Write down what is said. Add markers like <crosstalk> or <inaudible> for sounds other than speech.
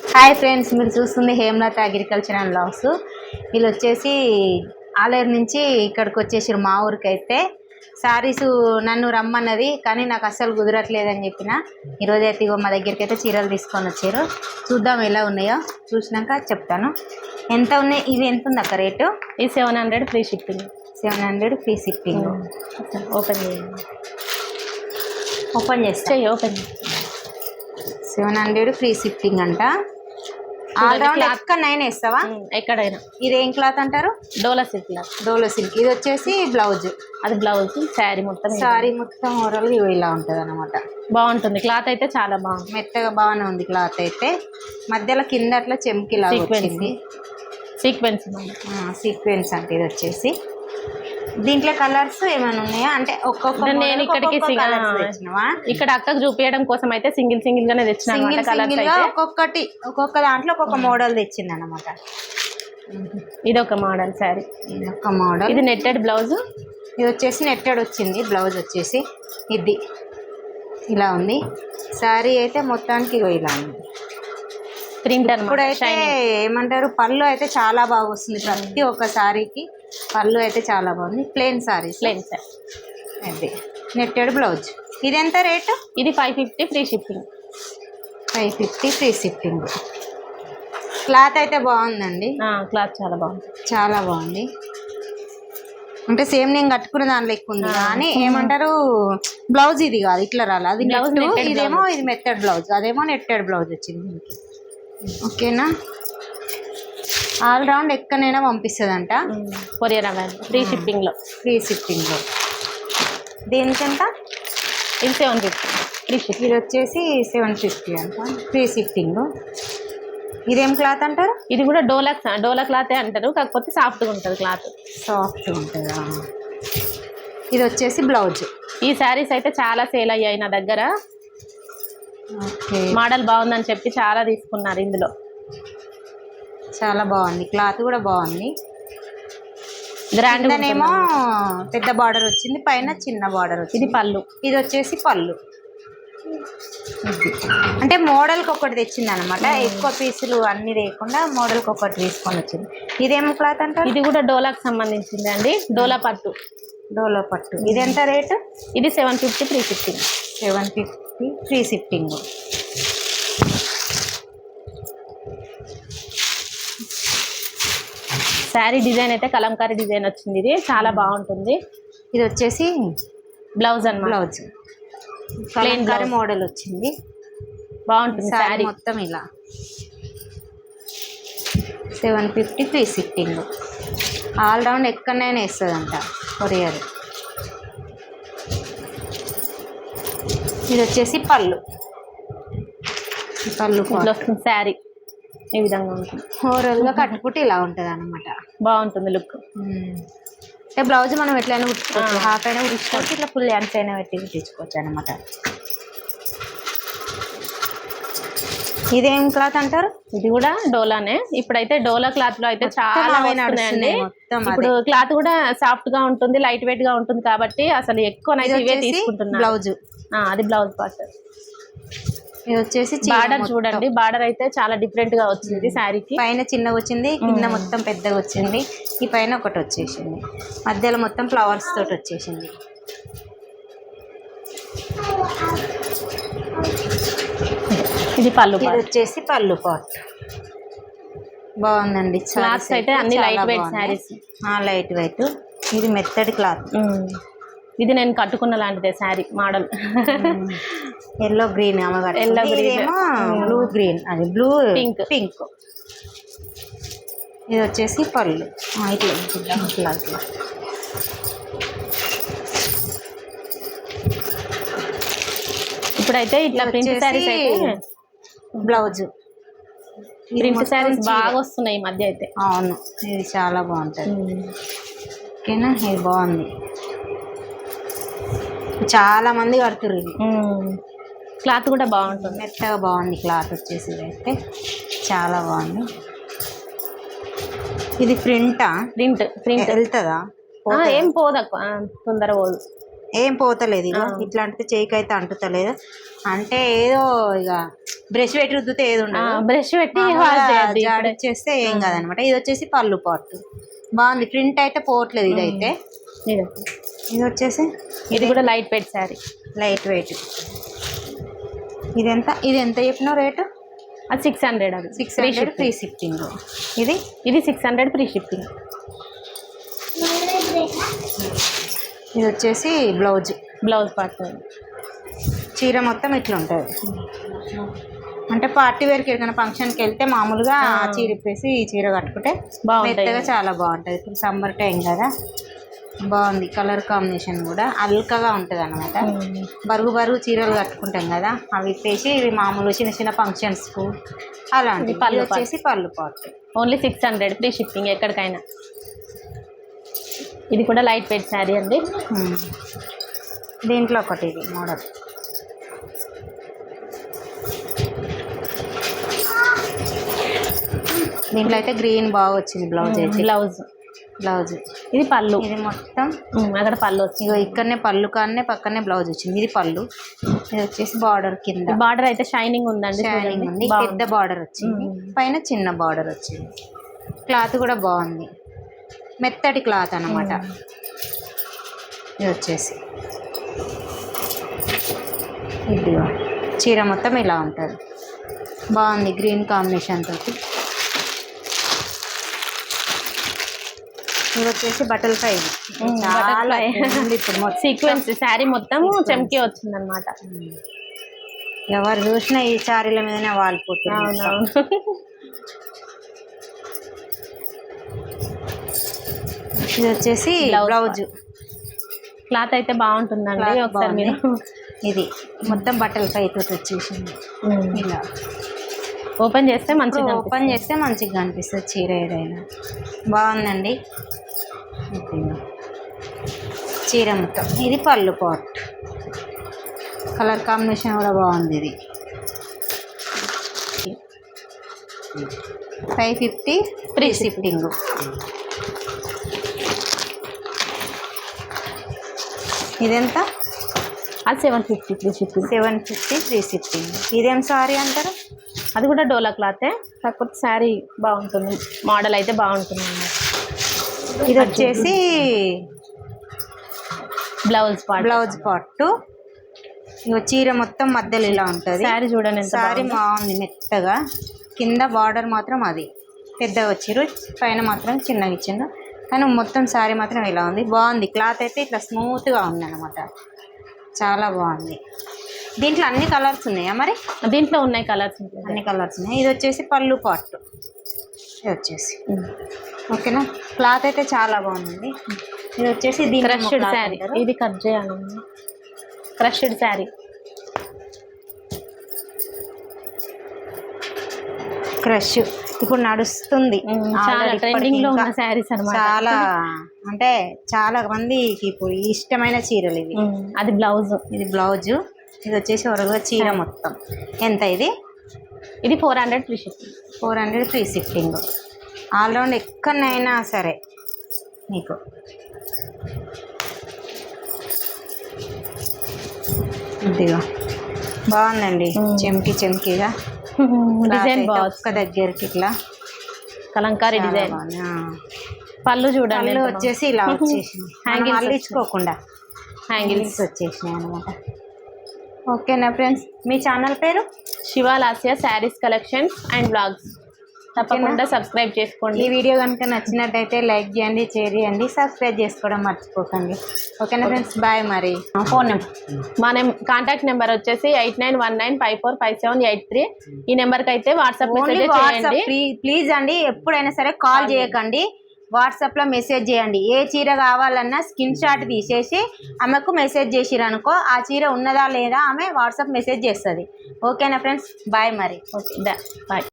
Hi friends మీరు చూస్తుంది Hemalatha agriculture and loss వీళ్ళు వచ్చేసి ఆలేరు నుంచి ఇక్కడికి వచ్చేసారు మా ఊరికి అయితే సారీస్ నన్ను రమ్మన్నది కానీ నాకు అస్సలు కుదరట్లేదని చెప్పిన. ఈరోజు అయితే ఇగో మా దగ్గరికి అయితే చీరలు తీసుకొని వచ్చారు. చూద్దాం ఎలా ఉన్నాయో. చూసినాక చెప్తాను. ఎంత ఉన్నాయి? ఇవి ఎంత ఉంది అక్క రేటు? ఈ seven hundred free shipping seven hundred free shipping open చేయండి. ఓపెన్ చేస్తా. Open seven hundred free shipping అంట. ఆల్రౌండ్ అక్క నైన్ వేస్తావా? ఎక్కడైనా. ఇదేం క్లాత్ అంటారు? డోలా సిల్క్ లా డోలో సిల్క్. ఇది వచ్చేసి బ్లౌజ్. అది బ్లౌజ్ శారీ మొత్తం. సారీ మొత్తం ఓవరాల్ ఇలా ఉంటుంది అనమాట బాగుంటుంది. క్లాత్ అయితే చాలా బాగుంది. మెత్తగా బాగానే ఉంది క్లాత్ అయితే. మధ్యలో కింద అట్లా చెంకిలా సీక్వెన్స్ సీక్వెన్స్ అంటే ఇది వచ్చేసి. దీంట్లో కలర్స్ ఏమైనా ఉన్నాయా? అంటే ఒక్కొక్క నేను ఇక్కడికి ఇక్కడ అక్కకు చూపించడం కోసం అయితే సింగిల్ సింగిల్ గానే తెచ్చిన సింగిల్ సింగిల్గా ఒక్కొక్కటి ఒక్కొక్క దాంట్లో ఒక్కొక్క మోడల్ తెచ్చింది అనమాట ఇది ఒక మోడల్ శారీ ఇది ఒక మోడల్ ఇది నెట్టెడ్ బ్లౌజ్ ఇది వచ్చేసి నెట్టెడ్ వచ్చింది బ్లౌజ్ వచ్చేసి ఇది. ఇలా ఉంది. శారీ అయితే మొత్తానికి ఇలా ఉంది. ప్రింట్ అనమాట ఇప్పుడైతే ఏమంటారు పళ్ళు అయితే చాలా బాగా వస్తుంది ప్రతి ఒక్క శారీకి పళ్ళు అయితే చాలా బాగుంది ప్లెయిన్ శారీస్ ప్లెయిన్ శారీ అది. నెట్టెడ్ బ్లౌజ్ ఇది ఎంత రేటు? ఇది five fifty free shipping five fifty free shipping cloth అయితే బాగుందండి. క్లాత్ చాలా బాగుంది. చాలా బాగుంది. అంటే సేమ్ నేను కట్టుకున్న దానిలో ఎక్కువ ఉంది కానీ ఏమంటారు బ్లౌజ్ ఇది కాదు ఇట్లా రాలి? అది బ్లౌజ్ ఇదేమో ఇది మెత్తడ్ బ్లౌజ్ అదేమో నెట్టెడ్ బ్లౌజ్ వచ్చింది ఓకేనా ఆల్ రౌండ్ ఎక్కడైనా పంపిస్తుందంట. కొరియర్ అవైల్ ఫ్రీ షిప్పింగ్లో ఫ్రీ షిప్పింగ్లో. దీనికి ఎంత ఇది సెవెన్ ఫిఫ్టీ. ఫ్రీ షిప్ ఇది వచ్చేసి సెవెన్ ఫిఫ్టీ అంట. Free shipping. ఇదేం క్లాత్ అంటారు? ఇది కూడా డోలా డోలా క్లాతే అంటారు. కాకపోతే సాఫ్ట్గా ఉంటుంది క్లాత్. సాఫ్ట్ ఉంటుందా? ఇది వచ్చేసి బ్లౌజ్. ఈ శారీస్ అయితే చాలా సేల్ అయ్యాయి నా దగ్గర. మోడల్ బాగుందని చెప్పి చాలా తీసుకున్నారు ఇందులో. చాలా బాగుంది. క్లాత్ కూడా బాగుంది. గ్రాండ్ కిందనేమో పెద్ద బార్డర్ వచ్చింది పైన చిన్న బార్డర్ ఇది వచ్చింది పళ్ళు. ఇది వచ్చేసి పళ్ళు. ఇది. అంటే మోడల్కి ఒకటి తెచ్చింది అనమాట ఎక్కువ పీసులు అన్ని లేకుండా మోడల్కి ఒకటి తీసుకొని వచ్చింది. ఇదేం క్లాత్ అంటారు ఇది కూడా డోలాకి సంబంధించింది అండి. డోలా పట్టు. డోలో పట్టు. ఇది ఎంత రేటు? ఇది seven fifty three fifty. Seven fifty free shipping saree design అయితే కలంకారీ డిజైన్ వచ్చింది ఇది. చాలా బాగుంటుంది. ఇది వచ్చేసి బ్లౌజ్ అన్నమాట. బ్లౌజ్. కలంకారీ. మోడల్ వచ్చింది. బాగుంటుంది శారీ శారీ. మొత్తం ఇలా. Seven fifty free shipping all round ఎక్కడైనా వేస్తుందంట కొరియర్. ఇది వచ్చేసి పళ్ళు. ఈ పళ్ళు ఇట్లా వస్తుంది శారీ. ఈ విధంగా ఉంటుంది? ఓవరాల్గా కట్టుకుంటే ఇలా ఉంటుంది అనమాట బాగుంటుంది లుక్. అంటే బ్లౌజ్ మనం ఎట్లయినా కుట్టుకోవచ్చు హాఫ్ అయినా కుట్టించుకోవచ్చు ఇట్లా ఫుల్ హ్యాండ్స్ అయినా పెట్టి కుట్టించుకోవచ్చు అనమాట ఇదేం క్లాత్ అంటారు? ఇది కూడా డోలానే. ఇప్పుడైతే డోలా క్లాత్లో అయితే చాలా వస్తున్నాయండి. ఇప్పుడు క్లాత్ కూడా సాఫ్ట్గా ఉంటుంది లైట్ వెయిట్గా ఉంటుంది కాబట్టి అసలు ఎక్కువ ఇవే తీసుకుంటున్నా బ్లౌజ్. అది బ్లౌజ్ పార్ట్. ఇది వచ్చేసి బార్డర్. చూడండి బార్డర్ అయితే చాలా డిఫరెంట్గా వచ్చింది శారీకి. పైన చిన్నగా వచ్చింది కింద మొత్తం పెద్దగా వచ్చింది. ఈ పైన ఒకటి వచ్చేసింది. మధ్యలో మొత్తం ఫ్లవర్స్ తోటి వచ్చేసింది. ఇది పళ్ళు ఇది వచ్చేసి పళ్ళు పాట్ బాగుందండి Cloths అయితే అన్ని light weight sarees. Light weight ఇది మెత్తడి క్లాత్. ఇది నేను కట్టుకున్న లాంటిదే saree model. Yellow green green. ఇదేమో బ్లూ గ్రీన్. అది బ్లూ Pink. పింక్. ఇది వచ్చేసి పళ్ళు. ఇట్లా ఇట్లా ఇప్పుడైతే ఇట్లా ప్రింట్ శారీస్ అయితే బ్లౌజ్. ప్రింట్ శారీస్ బాగా వస్తున్నాయి ఈ మధ్య అయితే. అవును ఇది చాలా బాగుంటుంది. ఓకేనా? ఇది బాగుంది. చాలా మంది కడుతుర్రు ఇది. క్లాత్ కూడా బాగుంటుంది. మెత్తగా బాగుంది క్లాత్ వచ్చేసి ఇది అయితే. చాలా బాగుంది. ఇది ప్రింటా? Print print. వెళ్తుందా? ఏం పోదు అక్క. ఆ, తొందర పోదు. ఏం పోతలేదు ఇక. ఇట్లా అంటే చేయికి అయితే అంటుతలేదు. అంటే ఏదో ఇక బ్రష్ పెట్టి రుద్దితే ఏది ఉండదు. బ్రష్ పెట్టి. చేస్తే ఏం కాదనమాట. ఇది వచ్చేసి పళ్ళు పాటు. బాగుంది. ప్రింట్ అయితే పోవట్లేదు ఇదైతే. ఇది. వచ్చేసి ఇది కూడా light weight saree light weight. ఇది ఎంత ఇది ఎంత చెప్పినావు రేటు? అది సిక్స్ హండ్రెడ్ అది. సిక్స్ హండ్రెడ్ ఫ్రీ షిప్పింగ్ ఇది? ఇది సిక్స్ హండ్రెడ్ ఫ్రీ షిప్పింగ్ ఇది వచ్చేసి బ్లౌజ్ బ్లౌజ్ పార్ట్ చీర మొత్తం ఇట్లా ఉంటుంది అంటే పార్టీ వేర్కి ఎక్కడికైనా ఫంక్షన్కి వెళ్తే మామూలుగా చీర ఇప్పేసి ఈ చీర కట్టుకుంటే. మెత్తగా చాలా బాగుంటుంది. ఇప్పుడు సమ్మర్ టైం కదా. బాగుంది. కలర్ కాంబినేషన్ కూడా అల్కగా ఉంటుంది అనమాట బరుగు బరుగు చీరలు కట్టుకుంటాం కదా అవి ఇప్పేసి ఇవి మామూలు చిన్న చిన్న ఫంక్షన్స్కు అలాంటి పళ్ళు వచ్చేసి పళ్ళు పాటు. Only six hundred free shipping ఎక్కడికైనా. ఇది కూడా లైట్ వెయిట్ శారీ అండి. దీంట్లో ఒకటి ఇది మోడల్ దీంట్లో అయితే గ్రీన్ బాగా వచ్చింది బ్లౌజ్ అయితే. బ్లౌజ్ బ్లౌజ్ ఇది పళ్ళు. ఇది మొత్తం. అక్కడ పళ్ళు వచ్చింది ఇక్కడనే పళ్ళు కాడనే పక్కనే బ్లౌజ్ వచ్చింది. ఇది పళ్ళు. ఇది వచ్చేసి బార్డర్ కింద. బార్డర్ అయితే షైనింగ్ ఉందండి షైనింగ్ ఉంది. పెద్ద బార్డర్ వచ్చింది. పైన చిన్న బార్డర్ వచ్చింది. క్లాత్ కూడా బాగుంది. మెత్తటి క్లాత్ అన్నమాట. ఇది వచ్చేసి. ఇదిగో. చీర మొత్తం ఇలా ఉంటుంది. బాగుంది. గ్రీన్ కాంబినేషన్ తోటి. ఇది వచ్చేసి బటల్ ఫ్రై. చాలా ఇప్పుడు మొత్తం. సీక్వెన్స్ శారీ మొత్తం చెమ్కి వచ్చింది అనమాట ఎవరు చూసినా ఈ చారీల మీదనే వాలిపోతుంది. ఇది వచ్చేసి బ్లౌజ్. క్లాత్ అయితే బాగుంటుందండి ఒకసారి. మీరు. ఇది మొత్తం బట్టల ఫ్రై తోటి వచ్చేసింది. ఇలా. ఓపెన్ చేస్తే మంచిగా ఓపెన్ చేస్తే మంచిగా కనిపిస్తుంది చీర ఏదైనా. బాగుందండి. చీర మొత్తం. ఇది పళ్ళు పాట్. కలర్ కాంబినేషన్ కూడా బాగుంది ఇది. ఫైవ్ ఫిఫ్టీ ఫ్రీ షిఫ్టింగ్ ఇదెంత? అది seven fifty free shipping seven fifty free shipping ఇదేం సారీ అంటారు? అది కూడా డోలా క్లాతే కాకపోతే శారీ బాగుంటుంది. మోడల్ అయితే బాగుంటుంది అన్నమాట. ఇది వచ్చేసి బ్లౌజ్ పార్ట్. బ్లౌజ్ పట్టు ఇగో చీర మొత్తం మధ్యలో ఇలా ఉంటుంది. శారీ చూడండి సారీ బాగుందో. మెత్తగా. కింద బార్డర్ మాత్రం అది. పెద్దగా వచ్చిర్రు పైన మాత్రం చిన్నగా ఇచ్చిండ్రు. కానీ మొత్తం సారీ మాత్రం ఇలా ఉంది. బాగుంది. క్లాత్ అయితే ఇట్లా స్మూత్గా ఉంది అనమాట చాలా బాగుంది. దీంట్లో అన్ని కలర్స్ ఉన్నాయా మరి? దీంట్లో ఉన్నాయి కలర్స్. అన్ని కలర్స్ ఉన్నాయి. ఇది వచ్చేసి పళ్ళు పట్టు ఇది వచ్చేసి ఓకేనా? క్లాత్ అయితే చాలా బాగుంది ఇది వచ్చేసి దీని క్రష్డ్ శారీ ఇది కట్ చేయాలి. క్రష్డ్ శారీ క్రష్ ఇప్పుడు నడుస్తుంది. చాలా ట్రెండింగ్లో ఉన్న శారీస్ అనమాట చాలా అంటే చాలా మందికి ఇప్పుడు ఇష్టమైన చీరలు ఇవి. అది బ్లౌజ్ ఇది బ్లౌజ్ ఇది వచ్చేసి ఒరగ చీర మొత్తం. ఎంత ఇది? ఇది four hundred free shipping four hundred free shipping all round ఎక్కడైనా సరే మీకు ఇదిగో బాగుందండి. చెంకి చెంకిగా <laughs> డిజైన్ ఒక్క దగ్గరికి ఇట్లా. కలంకారీ డిజైన్. పళ్ళు చూడండి ఎంత వచ్చేసి ఇలా వచ్చేసింది అల్లించుకోకుండా హ్యాంగిల్స్ హ్యాంగిల్స్ వచ్చేసినాయి. అనమాట ఓకేనా ఫ్రెండ్స్? మీ ఛానల్ పేరు? Shivalasya sarees collections and blogs. తప్పకుండా సబ్స్క్రైబ్ చేసుకోండి. ఈ వీడియో కనుక నచ్చినట్టయితే లైక్ చేయండి షేర్ చేయండి సబ్స్క్రైబ్ చేసుకోవడం మర్చిపోకండి. ఓకేనా ఫ్రెండ్స్? బాయ్ మరి. Phone number. మా నెం కాంటాక్ట్ నెంబర్ వచ్చేసి eight nine one nine five four five seven eight three. ఈ నెంబర్కి అయితే వాట్సాప్ మెసేజ్ చేయండి. ప్లీజ్ అండి ఎప్పుడైనా సరే కాల్ చేయకండి. వాట్సాప్లో మెసేజ్ చేయండి. ఏ చీర కావాలన్నా స్క్రీన్ షాట్ తీసేసి ఆమెకు మెసేజ్ చేసిరు అనుకో ఆ చీర ఉన్నదా లేదా ఆమె వాట్సాప్ మెసేజ్ చేస్తుంది. ఓకేనా ఫ్రెండ్స్? బాయ్ మరి. Okay bye.